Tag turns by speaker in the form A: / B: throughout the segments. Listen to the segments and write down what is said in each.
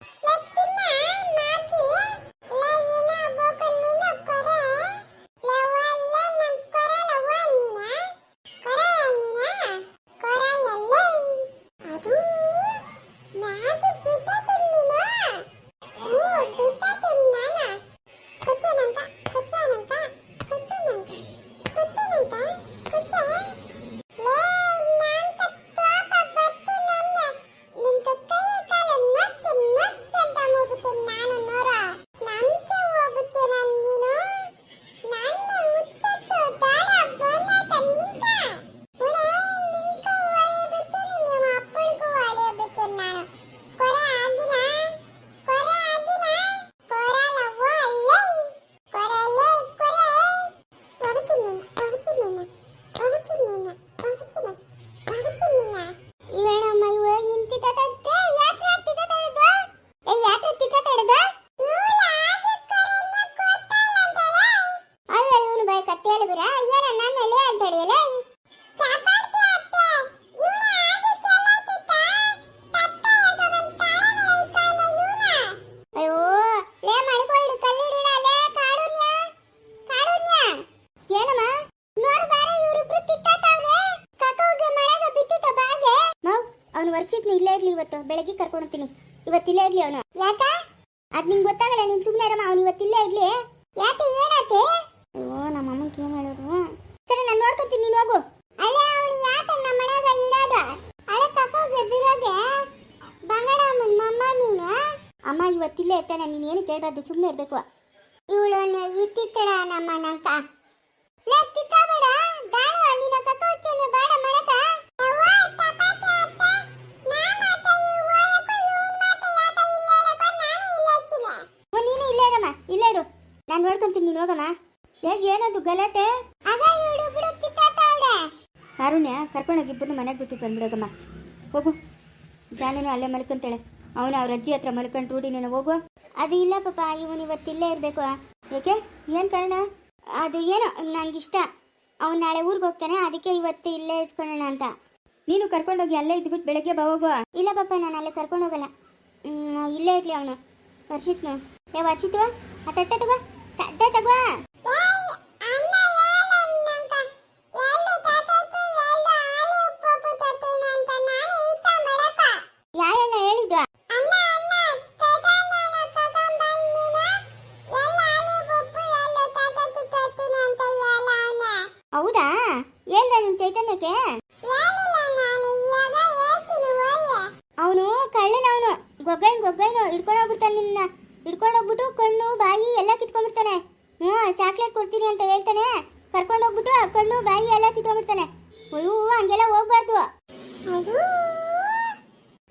A: Let's go! ವರ್ಷಕ್ಕೆ ಇಲ್ಲೇ ಇರ್ಲಿ ಇವತ್ತು. ಬೆಳಗ್ಗೆ ಕರ್ಕೊಂಡು ಹೋಗ್ತೀನಿ. ಇವತ್ತು ಇಲ್ಲೇ ಇರ್ಲಿ ಅವನು. ಯಾಕ? ಅದ್ ನಿಂಗೆ ಗೊತ್ತಾಗಲ್ಲ, ನೀನ್ ಸುಮ್ಮನೆ ಇರಮ್ಮ. ಅವನು ಇವತ್ತು ಇಲ್ಲೇ ಇರ್ಲಿ. ಯಾಕೆ ಏನಾತೆ? ಅಯ್ಯೋ, ನಮ್ಮ ಅಮ್ಮನಿಗೆ ಏನು ಹೇಳೋದು? ಸರಿ, ನಾನು ನೋಡ್ಕೊತೀನಿ, ನೀನು ಹೋಗು. ಅವನು ನಮ್ಮ ಅಮ್ಮನ, ಮಮ್ಮ ನೀನು? ಅಮ್ಮ ಇವತ್ತಿಲ್ಲೇ ಇರ್ತಾನೆ. ನೀನು ಏನು ಕೇಳಬಾರ್ದು ಸುಮ್ಮನೆ ಇರಬೇಕು. ಇವಳು ಇತ್ತಿತ್ತಡ ನಮ್ಮ ನಂಕ ನಾನು ನೋಡ್ಕೊಂತೀನಿ ನೀನು ಹೋಗಮ್ಮ. ಹೇಗೆ ಏನದು ಗಲಾಟೆ? ಅರುಣ್ಯ ಕರ್ಕೊಂಡು ಕರ್ಕೊಂಡೋಗಿ ಇಬ್ಬರು ಮನೆಗೆ ಬಿಟ್ಟು ಬಂದ್ಬಿಡೋಗಮ್ಮ. ಹೋಗು. ಜಾನೇನು ಅಲ್ಲೇ ಮಲ್ಕೊಂತಾಳೆ. ಅವನು ಅವ್ರ ಅಜ್ಜಿ ಹತ್ರ ಮಲ್ಕೊಂಡು ರೂಢಿ ನೀನು ಹೋಗು. ಅದು ಇಲ್ಲ ಪಾಪ ಇವನು ಇವತ್ತಿಲ್ಲೇ ಇರಬೇಕು. ಏಕೆ? ಏನು ಕಾರಣ? ಅದು ಏನೋ ನನಗಿಷ್ಟ ಅವ್ನು ನಾಳೆ ಊರಿಗೆ ಹೋಗ್ತಾನೆ ಅದಕ್ಕೆ ಇವತ್ತು ಇಲ್ಲೇ ಇಸ್ಕೊಳ್ಳೋಣ ಅಂತ. ನೀನು ಕರ್ಕೊಂಡೋಗಿ ಅಲ್ಲೇ ಇದ್ಬಿಟ್ಟು ಬೆಳಗ್ಗೆ ಬಾ ಹೋಗು. ಇಲ್ಲ ಪಾಪ ನಾನು ಅಲ್ಲೇ ಕರ್ಕೊಂಡು ಹೋಗಲ್ಲ. ಇಲ್ಲೇ ಇರಲಿ ಅವನು. ವರ್ಷಿತ್ನು. ಏ ವರ್ಷಿತ್ವಾ ಆ ತಟ್ಟೆ ತಟ್ಟೆ ತಗೋ ಹೌದಾ ಹೇಳ್ದ ನಿನ್ ಚೈತನ್ಯಕ್ಕೆ ಅವನು ಕಳ್ಳನವನು ಗೊಗ್ಗೈನ್ ಗೊಗ್ಗೈನು ಹಿಡ್ಕೊಂಡೋಗ್ಬಿಡ್ತಾನೆ ನಿನ್ನ ಹಿಡ್ಕೊಂಡು ಹೋಗ್ಬಿಟ್ಟು ಕಣ್ಣು ಬಾಯಿ ಎಲ್ಲ ಕಿತ್ಕೊಂಡ್ಬಿಡ್ತಾನೆ ಹ್ಞೂ ಚಾಕ್ಲೇಟ್ ಕೊಡ್ತೀನಿ ಅಂತ ಹೇಳ್ತಾನೆ. ಕರ್ಕೊಂಡು ಹೋಗ್ಬಿಟ್ಟು ಆ ಕಣ್ಣು ಬಾಯಿ ಎಲ್ಲ ಕಿತ್ಕೊಂಡ್ಬಿಡ್ತಾನೆ ಅಯ್ಯೋ ಹಂಗೆಲ್ಲ ಹೋಗ್ಬಾರ್ದು.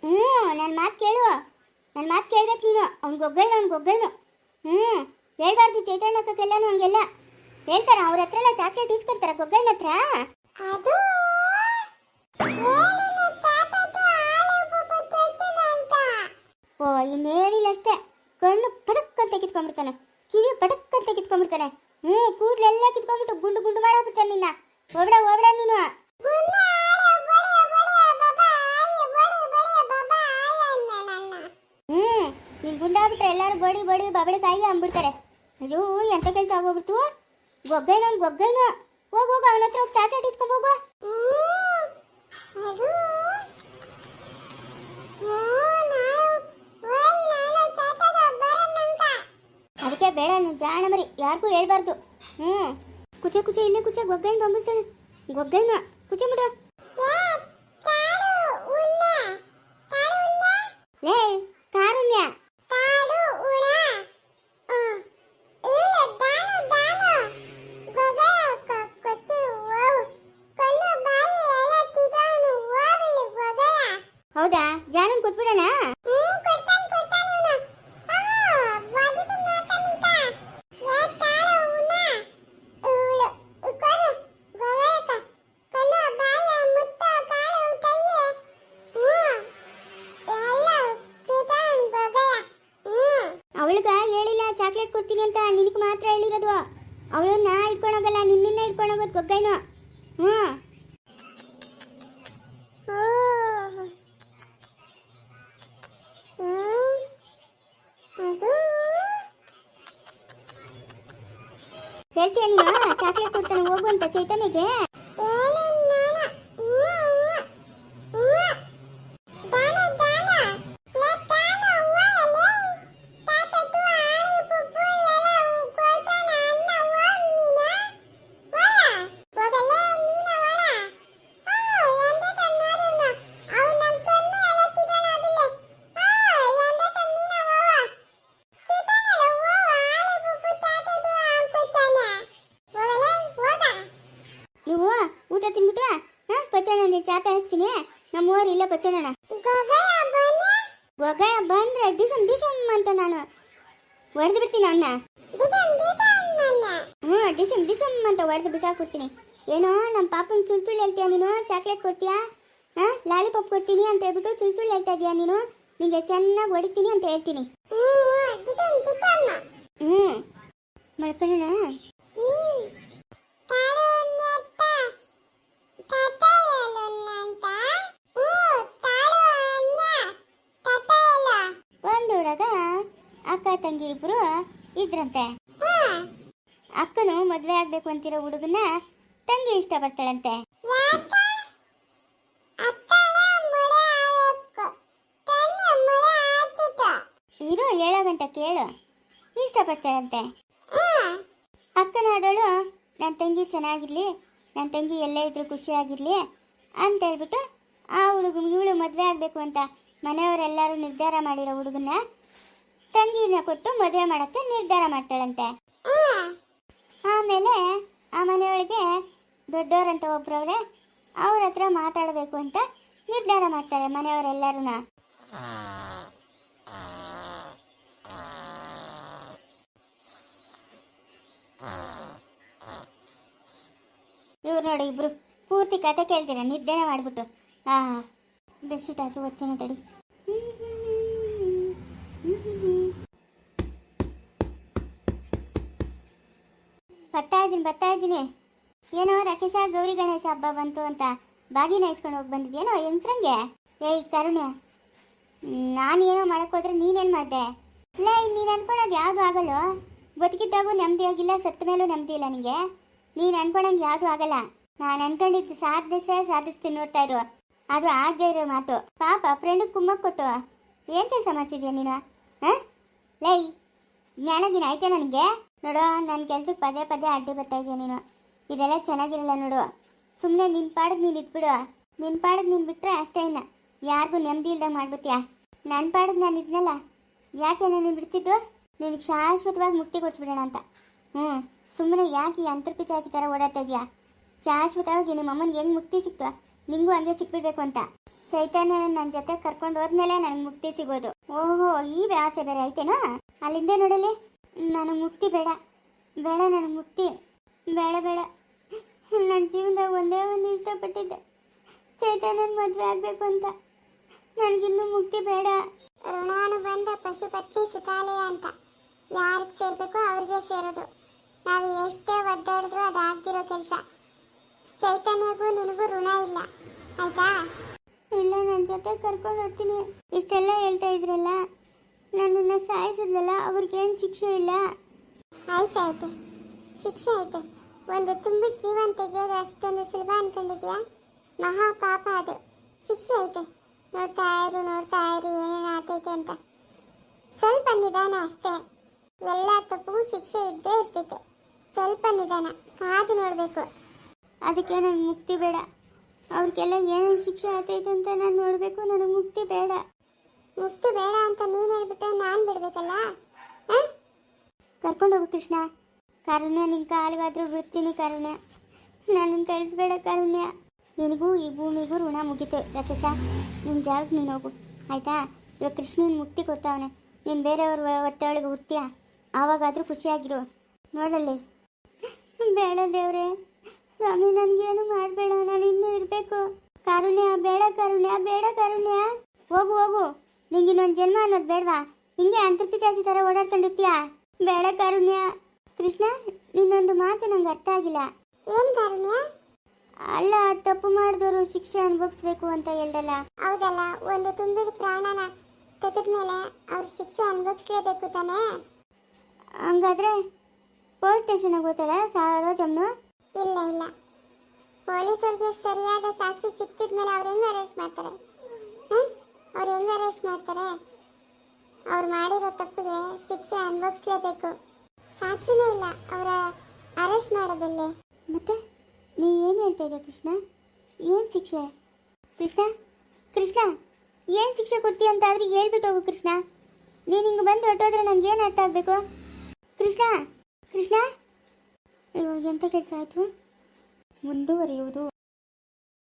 A: ಹ್ಞೂ ನನ್ನ ಮಾತು ಕೇಳು. ನನ್ನ ಮಾತು ಕೇಳ್ಬೇಕು ನೀನು. ಅವ್ನು ಗೊಗ್ಗೈನು ಅವ್ನು ಗೊಗ್ಗೈನು ಹ್ಞೂ ಹೇಳ್ಬಾರ್ದು ಚೈತನ್ಯಕ್ಕೆಲ್ಲನೂ ಹಂಗೆಲ್ಲ. ಹೇಳ್ತಾರ ಅವ್ರ ಹತ್ರ. ಎಲ್ಲ ಚಾಕ್ಲೇಟ್ ಇಸ್ಕೊಂತಾರ ಗೊಗ್ಗೈನ ಹತ್ರ ಓ ಇನ್ನೇನಿಲ್ಲ ಅಷ್ಟೇ. ಕಣ್ಣು ಪಟಕ್ ಅಂತ ಕಿತ್ಕೊಂಡ್ಬಿಡ್ತಾನೆ ಕಿವಿ ಪಟಕ್ ಅಂತ ಕಿತ್ಕೊಂಡ್ಬಿಡ್ತಾನೆ ಹ್ಞೂ ಕೂದಲೆಲ್ಲ ಕಿತ್ಕೊಂಡ್ಬಿಟ್ಟು ಗುಂಡು ಗುಂಡು ಮಾಡಾಕ್ಬಿಡ್ತಾನೆ ನಿನ್ನ. ಹೋಗ್ಬೇಡ ಹೋಗ್ಬೇಡ ನೀನು. ಹ್ಞೂ ನೀನು ಗುಂಡಾಗ್ಬಿಟ್ರೆ ಎಲ್ಲರೂ ಬಡಿ ಬಡಿ, ಬಬಳಿ ಕಾಯಿ ಅಂಬಿಡ್ತಾರೆ ಅಯ್ಯೋ, ಎಂತ ಕೆಲಸ ಆಗೋಗ್ಬಿಡ್ತು? ಗೊಗ್ಗೈನ ಅವ್ನು ಗೊಗ್ಗೈನ. ಹೋಗ, ಹೋಗು, ಅವನ ಹತ್ರ ಹೋಗಿ ಚಾಕ್ಲೇಟ್ ಇಸ್ಕೊಂಡು ಹೋಗು. ಬೇಡ ನೀನು ಜಾಣ ಮರಿ. ಯಾರಿಗೂ ಹೇಳ್ಬಾರ್ದು. ಹ್ಞೂ ಕುಚೆ ಕುಚೆ ಇಲ್ಲೇ ಕುಚೆ ಗೊಗ್ಗೈನ ಬಂಬಿಸ್ತಾನೆ ಗೊಗ್ಗೈನ ಕುಚೆ ಬಿಡು ಲೇ ಕಾರುಣ್ಯ. ಹೌದಾ? ಜಾನನ್ ಕೊಟ್ಬಿಡೋಣ? ಚಾಕ್ಲೇಟ್ ಕೊಡ್ತೀನಿ ಅಂತ ನಿನಗೆ ಮಾತ್ರ ಹೇಳಿರೋದು. ಅವಳನ್ನ ಇಟ್ಕೊಂಡೋಗಲ್ಲ ನಿನ್ನಿಂದ ಇಟ್ಕೊಂಡೋಗೋದು ಗೊಗ್ಗೈನು ಹ್ಞೂ.
B: ಹೇಳ್ತೀಯ ನೀನು? ಚಾಕ್ಲೇಟ್ ಕೊಡ್ತಾನೆ, ಹೋಗು ಅಂತ ಚೈತನ್ಯಗೆ. ಪಚ್ಚಣ್ಣ ಚಾಪೆ ಹಚ್ತೀನಿ ನಮ್ಮ ಊರು ಇಲ್ಲ ಪಚ್ಚಣ್ಣ ಒಗ ಬಂದ್ರೆ ಡಿಶಮ್ ಡಿಶಮ್ ಅಂತ ನಾನು. ಹೊಡೆದು ಬಿಡ್ತೀನಿ ಅವನ್ನ ಹ್ಞೂ, ಡಿಶಮ್ ಡಿಶಮ್ ಅಂತ ಹೊಡೆದು ಬಿಸಾಕ್ಬಿಡ್ತೀನಿ. ಏನೋ ನಮ್ಮ ಪಾಪನ ಸುಳ್ ಸುಳ್ಳು ಹೇಳ್ತೀಯ ನೀನು? ಚಾಕ್ಲೇಟ್ ಕೊಡ್ತೀಯಾ? ಹಾಂ, ಲಾಲಿಪಾಪ್ ಕೊಡ್ತೀನಿ ಅಂತ ಹೇಳ್ಬಿಟ್ಟು ಸುಳ್ ಸುಳ್ಳು ಹೇಳ್ತಾ ಇದೀಯಾ ನೀನು? ನಿಂಗೆ ಚೆನ್ನಾಗಿ ಹೊಡಿತೀನಿ ಅಂತ ಹೇಳ್ತೀನಿ. ಹ್ಞೂ. ಮಲ್ಕೊಳ್ಳೋಣ. ಊರಾಗ ಅಕ್ಕ ತಂಗಿ ಇಬ್ರು ಇದ್ರಂತೆ. ಅಕ್ಕನು ಮದ್ವೆ ಆಗ್ಬೇಕು ಅಂತಿರೋ ಹುಡುಗನ ತಂಗಿ ಇಷ್ಟಪಡ್ತಾಳಂತೆ ಇರು ಏಳೋ ಗಂಟೆ ಕೇಳು. ಇಷ್ಟಪಡ್ತಾಳಂತೆ ಅಕ್ಕನಾದಳು ನನ್ನ ತಂಗಿ ಚೆನ್ನಾಗಿರ್ಲಿ ನನ್ನ ತಂಗಿ ಎಲ್ಲೇ ಇದ್ರೂ ಖುಷಿಯಾಗಿರ್ಲಿ ಅಂತ ಹೇಳ್ಬಿಟ್ಟು ಆ ಹುಡುಗ ಇವಳು ಮದುವೆ ಆಗಬೇಕು ಅಂತ ಮನೆಯವರೆಲ್ಲರೂ ನಿರ್ಧಾರ ಮಾಡಿರೋ ಹುಡುಗನ ತಂಗಿನ ಕೊಟ್ಟು ಮದುವೆ ಮಾಡೋಕ್ಕೆ ನಿರ್ಧಾರ ಮಾಡ್ತಾಳಂತೆ. ಆಮೇಲೆ ಆ ಮನೆಯೊಳಗೆ ದೊಡ್ಡವರಂತ ಒಬ್ರವ್ರೆ ಅವ್ರ ಹತ್ರ ಮಾತಾಡಬೇಕು ಅಂತ ನಿರ್ಧಾರ ಮಾಡ್ತಾಳೆ ಮನೆಯವರೆಲ್ಲರೂ ಇವ್ರು ನೋಡಿ ಇಬ್ರು ಪೂರ್ತಿ ಕತೆ ಕೇಳ್ತೀರ? ನಿದ್ದೆನೆ ಮಾಡಿಬಿಟ್ಟು. ಹಾ. ಬೆಡ್ಶೀಟ್ ಆಯ್ತು ಒಚ್ಚನ ತಡಿ. ಬರ್ತಾ ಇದ್ದೀನಿ ಬರ್ತಾ ಇದ್ದೀನಿ. ಏನೋ ರಕೇಶ, ಗೌರಿ ಗಣೇಶ ಹಬ್ಬ ಬಂತು ಅಂತ ಬಾಗಿನ ಇಸ್ಕೊಂಡು ಹೋಗಿ ಬಂದಿದ್ಯೇನೋ ಹೆಂಗ್ಸ್ರಂಗೆ ಏಯ್ ಕರುಣ್ಯ ನಾನೇನೋ ಮಾಡಕ್ ಹೋದ್ರೆ ನೀನೇನು ಮಾಡಿದೆ? ಇಲ್ಲ ನೀನು ಅನ್ಕೊಳ್ಳೋದು ಯಾವುದು ಆಗಲ್ಲ. ಬದುಕಿದ್ದಾಗೂ ನೆಮ್ಮದಿಯಾಗಿಲ್ಲ ಸತ್ತ ಮೇಲೂ ನೆಮ್ಮದಿ ಇಲ್ಲ ನಿನಗೆ ನೀನು ಅನ್ಕೊಳಂಗೆ ಯಾವುದು ಆಗಲ್ಲ. ನಾನು ಅನ್ಕೊಂಡಿದ್ದು ಸಾಧಿಸೇ ಸಾಧಿಸ್ತೀನಿ ನೋಡ್ತಾ ಇರು. ಅದು ಆಗದೆ ಇರೋ ಮಾತು. ಪಾಪ ಫ್ರೆಂಡಿಗೆ ಕುಮ್ಮಕ್ ಕೊಟ್ಟು ಏನು ಕೆಲಸ ಮಾಡ್ತಿದ್ಯಾ ನೀನು? ಹಾಂ? ಲೈ ಜ್ಞಾನ ದಿನ ಐತೆ ನನಗೆ? ನೋಡು ನನ್ನ ಕೆಲ್ಸಕ್ಕೆ ಪದೇ ಪದೇ ಅಡ್ಡಿ ಬರ್ತಾ ನೀನು. ಇದೆಲ್ಲ ಚೆನ್ನಾಗಿರಲ್ಲ ನೋಡು. ಸುಮ್ಮನೆ ನಿನ್ನ ಪಾಡಿಗೆ ನೀನು ಇದ್ಬಿಡು. ನಿನ್ನ ಪಾಡಿಗೆ ನೀನು ಬಿಟ್ಟರೆ ಅಷ್ಟೇ ಇನ್ನ. ಯಾರಿಗೂ ನೆಮ್ಮದಿ ಇಲ್ದಂಗೆ ಮಾಡ್ಬಿಟ್ಯಾ? ನನ್ನ ಪಾಡಿಗೆ ನಾನು ಇದ್ನಲ್ಲ, ಯಾಕೆ ನಾನು ಬಿಡ್ತಿದ್ದು? ನಿನಗೆ ಶಾಶ್ವತವಾಗಿ ಮುಕ್ತಿ ಕೊಡ್ಸ್ಬಿಡೋಣ ಅಂತ. ಹ್ಞೂ ಸುಮ್ಮನೆ ಯಾಕೆ ಈ ಅಂತರ್ಪಿಚಾಚಿ ಥರ ಓಡಾಡ್ತಾ ಇದೆಯಾ? ಶಾಶ್ವತವಾಗಿ ನಿಮ್ಮ ಅಮ್ಮನಿಗೆ ಹೆಂಗೆ ಮುಕ್ತಿ ಸಿಕ್ತು? ನಿಂಗೂ ಹಂಗೆ ಸಿಕ್ಬಿಡ್ಬೇಕು ಅಂತ. ಚೈತನ್ಯ ನನ್ನ ಜೊತೆ ಕರ್ಕೊಂಡು ಹೋದ್ಮೇಲೆ ನನಗೆ ಮುಕ್ತಿ ಸಿಗೋದು. ಓಹೋ, ಈ ಆಸೆ ಬೇರೆ ಐತೇನೋ ಅಲ್ಲಿಂದೆ ನೋಡಲಿ ನನಗೆ ಮುಕ್ತಿ ಬೇಡ. ಬೇಡ ನನಗೆ ಮುಕ್ತಿ. ಬೇಡ ಬೇಡ. ನನ್ನ ಜೀವನದಾಗ ಒಂದೇ ಒಂದು ಇಷ್ಟಪಟ್ಟಿದ್ದೆ. ಚೈತನ್ಯನ ಮದುವೆ ಆಗಬೇಕು ಅಂತ. ನನಗಿನ್ನೂ ಮುಕ್ತಿ ಬೇಡ. ಋಣಾನುಬಂಧ ಪಶುಪತ್ನಿ ಸುತಾಲಯ ಅಂತ. ಯಾರಿಗೆ ಸೇರಬೇಕೋ ಅವ್ರಿಗೆ ಸೇರೋದು. ನಾವು ಎಷ್ಟೇ ಒದ್ದಾಡಿದ್ರೂ ಅದು ಆಗ್ದಿರೋ ಕೆಲಸ. ಚೈತನ್ಯಗೂ ನಿನಗೂ ಋಣ ಇಲ್ಲ. ಆಯ್ತಾ? ಇಲ್ಲ ನನ್ನ ಜೊತೆ ಕರ್ಕೊಂಡು ಹೋಗ್ತೀನಿ. ಇಷ್ಟೆಲ್ಲ ಹೇಳ್ತಾ ಇದ್ರಲ್ಲ, ನನ್ನನ್ನು ಸಾಯಿಸಿದ್ರಲ್ಲ ಅವ್ರಿಗೇನು ಶಿಕ್ಷೆ ಇಲ್ಲ? ಆಯ್ತಾಯ್ತು ಶಿಕ್ಷೆ ಆಯ್ತು. ಒಂದು ತುಂಬ ಜೀವನ ತೆಗೆಯೋದು ಅಷ್ಟೊಂದು ಸುಲಭ ಅನ್ಕೊಂಡಿದ್ಯಾ? ಮಹಾ ಪಾಪ ಅದು. ಶಿಕ್ಷೆ ಐತೆ ನೋಡ್ತಾ ಇರು ನೋಡ್ತಾ ಇರು, ಏನೇನು ಆಗ್ತೈತೆ ಅಂತ. ಸ್ವಲ್ಪ ನಿಧಾನ ಅಷ್ಟೇ. ಎಲ್ಲ ತಪ್ಪು ಶಿಕ್ಷೆ ಇದ್ದೇ ಇರ್ತೈತೆ ಸ್ವಲ್ಪ ನಿಧಾನ. ಕಾದು ನೋಡಬೇಕು. ಅದಕ್ಕೆ ನನಗೆ ಮುಕ್ತಿ ಬೇಡ. ಅವ್ರಿಗೆಲ್ಲ ಏನೇನು ಶಿಕ್ಷೆ ಆಗ್ತೈತೆ ಅಂತ ನಾನು ನೋಡಬೇಕು ನನಗೆ ಮುಕ್ತಿ ಬೇಡ. ಮುಕ್ತಿ ಬೇಡ ಅಂತ ನೀನು ಹೇಳ್ಬಿಟ್ರೆ ನಾನು ಬಿಡ್ಬೇಕಲ್ಲ? ಕರ್ಕೊಂಡು ಹೋಗು ಕೃಷ್ಣ. ಕಾರುಣ್ಯ ನಿನ್ನ ಕಾಲಿಗಾದರೂ ಬಿಡ್ತೀನಿ ಕಾರುಣ್ಯ ನನ್ನನ್ನು ಕಳಿಸ್ಬೇಡ ಕಾರುಣ್ಯ ನಿನಗೂ ಈ ಭೂಮಿಗೂ ಋಣ ಮುಗೀತು ರಾಕೇಶ. ನಿನ್ನ ಜಾಗಕ್ಕೆ ನೀನು ಹೋಗು. ಆಯಿತಾ? ಇವಾಗ ಕೃಷ್ಣನ ಮುಕ್ತಿ ಕೊಡ್ತಾವನೆ. ನೀನು ಬೇರೆಯವ್ರ ಹೊಟ್ಟೆಯೊಳಗೆ ಹುಡ್ತೀಯ ಆವಾಗಾದರೂ ಖುಷಿಯಾಗಿರು. ನೋಡಲ್ಲಿ. ಬೇಡ ದೇವ್ರೆ. ಸ್ವಾಮಿ ನನಗೇನು ಮಾಡಬೇಡ ನಾನು ಇನ್ನೂ ಇರಬೇಕು. ಕಾರುಣ್ಯ ಬೇಡ ಕಾರುಣ್ಯ ಬೇಡ ಕಾರುಣ್ಯ. ಹೋಗು ಹೋಗು. ನಿಂಗೆ ಇನ್ನೊಂದು ಜನ್ಮ ಅನ್ನೋದು ಬೇಡವಾ? ಹಿಂಗೆ ಅಂತರ್ಪಿಚಾಚಿ ಥರ ಓಡಾಡ್ಕೊಂಡಿರ್ತೀಯಾ? ಬೇಡ ಕಾರುಣ್ಯ. ಕೃಷ್ಣ ನಿನ್ನೊಂದು ಮಾತು ನಂಗೆ ಅರ್ಥ ಆಗಿಲ್ಲ. ಏನು ಕಾರುಣ್ಯ? ಅಲ್ಲ ತಪ್ಪು ಮಾಡಿದವರು ಶಿಕ್ಷೆ ಅನುಭವಿಸ್ಬೇಕು ಅಂತ ಹೇಳ್ದಲ್ಲ. ಹೌದಲ್ಲ ಒಂದು ತುಂಬಿದ ಪ್ರಾಣನ ತೆಗೆದ್ಮೇಲೆ ಅವ್ರ ಶಿಕ್ಷೆ ಅನುಭವಿಸ್ಲೇಬೇಕು ತಾನೇ? ಹಂಗಾದ್ರೆ ಪೊಲೀಸ್ ಸ್ಟೇಷನ್ಗೆ ಹೋಗ್ತಾಳ ಸರೋಜಮ್ಮನು ಇಲ್ಲ ಇಲ್ಲ. ಪೊಲೀಸರಿಗೆ ಸರಿಯಾದ ಸಾಕ್ಷಿ ಸಿಕ್ಕಿದ ಮೇಲೆ ಅವ್ರು ಹೆಂಗೆ ಅರೆಸ್ಟ್ ಮಾಡ್ತಾರೆ? ಅವ್ರು ಹೆಂಗೆ ಅರೆಸ್ಟ್ ಮಾಡ್ತಾರೆ? ಅವ್ರು ಮಾಡಿರೋ ತಪ್ಪಿಗೆ ಶಿಕ್ಷೆ ಅನುಭವಿಸ್ಲೇಬೇಕು. ಸಾಕ್ಷಿನೇ ಇಲ್ಲ, ಅವರ ಅರೆಸ್ಟ್ ಮಾಡೋದಿಲ್ಲ. ಮತ್ತೆ ನೀ ಏನು ಹೇಳ್ತಾ ಇದೆಯಾ ಕೃಷ್ಣ? ಏನು ಶಿಕ್ಷೆ? ಕೃಷ್ಣ? ಕೃಷ್ಣ, ಏನು ಶಿಕ್ಷೆ ಕೊಡ್ತೀಯ ಅಂತ ಅವ್ರಿಗೆ ಹೇಳ್ಬಿಟ್ಟು ಹೋಗು ಕೃಷ್ಣ. ನೀನು ಹಿಂಗೆ ಬಂದು ಹೊಟ್ಟೋದ್ರೆ ನನಗೆ ಏನು ಅರ್ಥ ಆಗಬೇಕು? ಕೃಷ್ಣ ಕೃಷ್ಣ? ಅಯ್ಯೋ ಎಂಥ ಕೆಲಸ ಆಯಿತು? ಮುಂದುವರಿಯುವುದು.